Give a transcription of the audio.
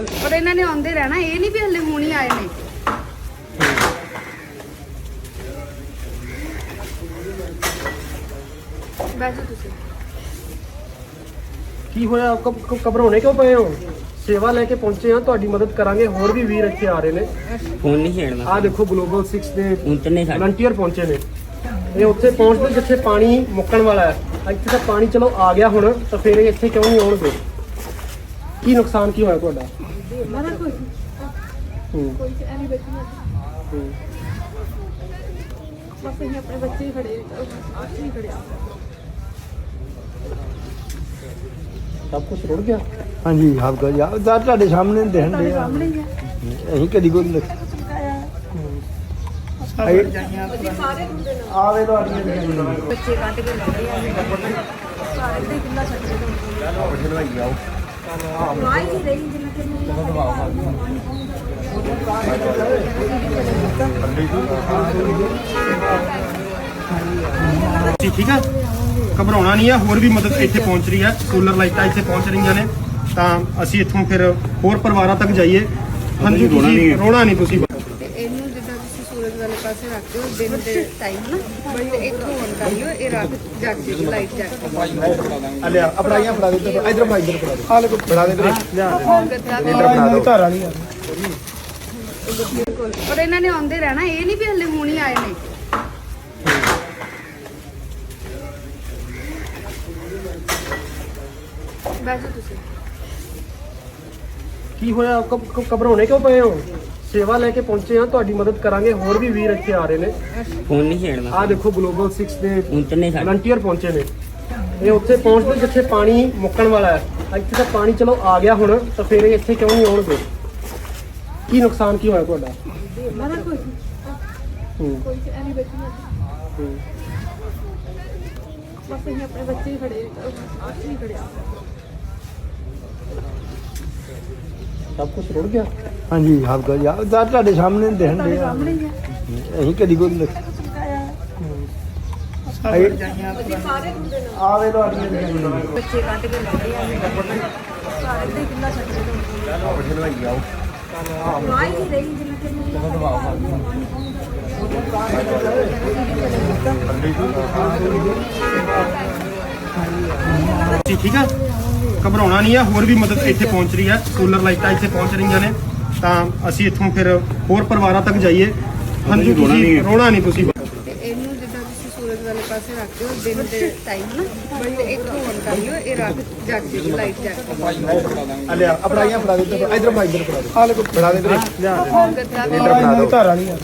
ਬਿਲਕੁਲ। ਪਰ ਇਹਨਾਂ ਨੇ ਆਉਂਦੇ ਰਹਿਣਾ ਇਹ ਨਹੀਂ ਵੀ ਹਲੇ ਹੁਣ ਹੀ ਆਏ ਨੇ। ਬੈਠੋ ਤੁਸੀਂ। ਕੀ ਹੋਇਆ? ਕ- ਘਬਰਾਉਣੇ ਕਿਉਂ ਪਏ ਹੋ? ਸੇਵਾ ਲੈ ਕੇ ਪਹੁੰਚੇ ਆ ਤੁਹਾਡੀ ਮਦਦ ਕਰਾਂਗੇ। ਹੋਰ ਵੀ ਵੀਰ ਇੱਥੇ ਆ ਰਹੇ ਨੇ। ਫੋਨ ਨਹੀਂ ਛੇੜਨਾ ਆਹ ਦੇਖੋ ਗਲੋਬਲ 6 ਦੇ ਉਤਨੇ ਸਾਡੇ। ਵਲੰਟੀਅਰ ਪਹੁੰਚੇ ਨੇ। ਇਹ ਉੱਥੇ ਪਹੁੰਚਦੇ ਜਿੱਥੇ ਪਾਣੀ ਮੁੱਕਣ ਵਾਲਾ ਹੈ। ਇੱਥੇ ਤਾਂ ਪਾਣੀ ਚਲੋ ਆ ਗਿਆ ਹੁਣ ਤਾਂ ਫਿਰ ਇਹ ਇੱਥੇ ਕਿਉਂ ਨਹੀਂ ਆਉਣਗੇ? ਕੀ ਨੁਕਸਾਨ ਕੀ ਹੋਇਆ ਤੁਹਾਡਾ? ਮਦਰ ਕੋਈ ਹੂੰ, ਕੋਈ ਐਨੀ ਬੈਠੀ ਨਾ ਹੂੰ। ਬਸ ਅਸੀਂ ਆਪਣੇ ਬੱਚੇ ਹੀ ਖੜੇ ਆਪ ਹੀ ਖੜੇ ਆ। ਸਭ ਕੁਝ ਰੁੜ ਗਿਆ? ਹਾਂਜੀ ਕੁਝ ਯਾਰ ਦਾ ਤੁਹਾਡੇ ਸਾਹਮਣੇ ਦੇਣ ਦੇ ਆ। ਸਾਹਮਣੇ ਹੀ ਆ। ਅਸੀਂ ਕਦੀ ਕੋਈ ਨਹੀਂ ਆਵੇ ਤੁਹਾਡੀਆਂ ਬੱਚੇ ਕੱਢ ਕੇ ਲੈ ਗਏ ਆ। ਸਾਰੇ ਤੇ ਕਿੰਨਾ ਛੱਡ ਕੇ ਹੀ ਜਿੰਨਾ ਕਿ ਜੀ ਠੀਕ ਹੈ ਘਬਰਾਉਣਾ ਨਹੀਂ ਹੈ ਹੋਰ ਵੀ ਮਦਦ ਇੱਥੇ ਪਹੁੰਚ ਰਹੀ ਹੈ ਸੋਲਰ ਲਾਈਟਾਂ ਇੱਥੇ ਪਹੁੰਚ ਰਹੀਆਂ ਨੇ। ਤਾਂ ਅਸੀਂ ਇੱਥੋਂ ਫਿਰ ਹੋਰ ਪਰਿਵਾਰਾਂ ਤੱਕ ਜਾਈਏ। ਹਾਂਜੀ ਤੁਸੀਂ ਰੋਣਾ ਨਹੀਂ ਤੁਸੀਂ ਤੇ ਇਹਨੂੰ ਜਿੱਦਾਂ ਤੁਸੀਂ ਸੂਰਜ ਵਾਲੇ ਪਾਸੇ ਰੱਖ ਦਿਓ ਦਿਨ ਦੇ ਟਾਈਮ ਨਾ ਤੇ ਇੱਥੋਂ ਔਨ ਕਰ ਲਿਓ ਇਹ ਰਾਤ ਜਗ ਜੇ ਲਾਈਟ ਜਗ ਆ ਲਿਆ ਅਪੜਾਈਆਂ ਫੜਾ ਦੇ ਇਧਰ ਫੜਾ ਇਧਰ ਫੜਾ ਦੇ। ਆ ਲੈ ਫੜਾ ਦੇ ਗੱਦਾ ਧਾਰਾ ਨਹੀਂ ਆ। ਬਿਲਕੁਲ। ਪਰ ਇਹਨਾਂ ਨੇ ਆਉਂਦੇ ਰਹਿਣਾ ਇਹ ਨਹੀਂ ਵੀ ਹਲੇ ਹੁਣ ਹੀ ਆਏ ਨੇ। ਬੈਠੋ ਤੁਸੀਂ। ਕੀ ਹੋਇਆ? ਘਬਰਾਉਣੇ ਕਿਉਂ ਪਏ ਹੋ? ਸੇਵਾ ਲੈ ਕੇ ਪਹੁੰਚੇ ਆ ਤੁਹਾਡੀ ਮਦਦ ਕਰਾਂਗੇ। ਹੋਰ ਵੀ ਵੀਰ ਇੱਥੇ ਆ ਰਹੇ ਨੇ। ਫੋਨ ਨਹੀਂ ਛੇੜਨਾ ਆਹ ਦੇਖੋ ਗਲੋਬਲ 6 ਦੇ ਉਤਨੇ ਸਾਡੇ। ਵਲੰਟੀਅਰ ਪਹੁੰਚੇ ਨੇ। ਇਹ ਉੱਥੇ ਪਹੁੰਚਦੇ ਜਿੱਥੇ ਪਾਣੀ ਮੁੱਕਣ ਵਾਲਾ ਹੈ। ਇੱਥੇ ਤਾਂ ਪਾਣੀ ਚਲੋ ਆ ਗਿਆ ਹੁਣ ਤਾਂ ਫਿਰ ਇਹ ਇੱਥੇ ਕਿਉਂ ਨਹੀਂ ਆਉਣਗੇ? ਕੀ ਨੁਕਸਾਨ ਕੀ ਹੋਇਆ ਤੁਹਾਡਾ? ਮਦਰ ਕੋਈ ਹੂੰ, ਕੋਈ ਐਨੀ ਬੈਠੀ ਨਾ। ਹੂੰ। ਬਸ ਅਸੀਂ ਆਪਣੇ ਬੱਚੇ ਹੀ ਖੜੇ ਆਪ ਹੀ ਖੜੇ ਆ ਸਭ ਕੁਝ ਰੁੜ ਗਿਆ? ਹਾਂਜੀ ਸਭ ਕੁਝ ਯਾਰ ਦਾ ਤੁਹਾਡੇ ਸਾਹਮਣੇ ਦੇਣ ਦੇ ਆ। ਸਾਹਮਣੇ ਹੀ ਆ। ਅਸੀਂ ਕਦੀ ਕੋਈ ਨਹੀਂ ਆਵੇ ਤੁਹਾਡੀਆਂ ਬੱਚੇ ਕੱਢ ਕੇ ਲੈ ਗਏ ਆ। ਸਾਰੇ ਤੇ ਕਿੰਨਾ ਛੱਡ ਕੇ ਆਈ ਹੀ ਰਹੀ ਜਿੰਨਾ ਕਿ ਜੀ ਠੀਕ ਹੈ ਘਬਰਾਉਣਾ ਨਹੀਂ ਹੈ ਹੋਰ ਵੀ ਮਦਦ ਇੱਥੇ ਪਹੁੰਚ ਰਹੀ ਹੈ। ਸੋਲਰ ਲਾਈਟਾਂ ਇੱਥੇ ਪਹੁੰਚ ਰਹੀਆਂ ਨੇ। ਤਾਂ ਅਸੀਂ ਇੱਥੋਂ ਫਿਰ ਹੋਰ ਪਰਿਵਾਰਾਂ ਤੱਕ ਜਾਈਏ। ਹਾਂਜੀ ਤੁਸੀਂ ਰੋਣਾ ਨਹੀਂ ਤੁਸੀਂ। ਇਹਨੂੰ ਜਿੱਦਾਂ ਤੁਸੀਂ ਸੂਰਜ ਵਾਲੇ ਪਾਸੇ ਰੱਖ ਦਿਓ ਦਿਨ ਦੇ ਟਾਈਮ ਨਾ ਤੇ ਇੱਥੋਂ ਔਨ ਕਰ ਲਿਓ ਇਹ ਰਾਤ ਜਗ ਜੇ ਲਾਈਟ ਜਗ ਆ ਲਿਆ ਅਪੜਾਈਆਂ ਫੜਾ ਦੇ ਇਧਰ ਫੜਾ ਇਧਰ ਫੜਾ ਦੇ। ਆ ਲੈ ਫੜਾ ਦੇ ਗੱਦਾ ਧਾਰਾ ਨਹੀਂ ਆ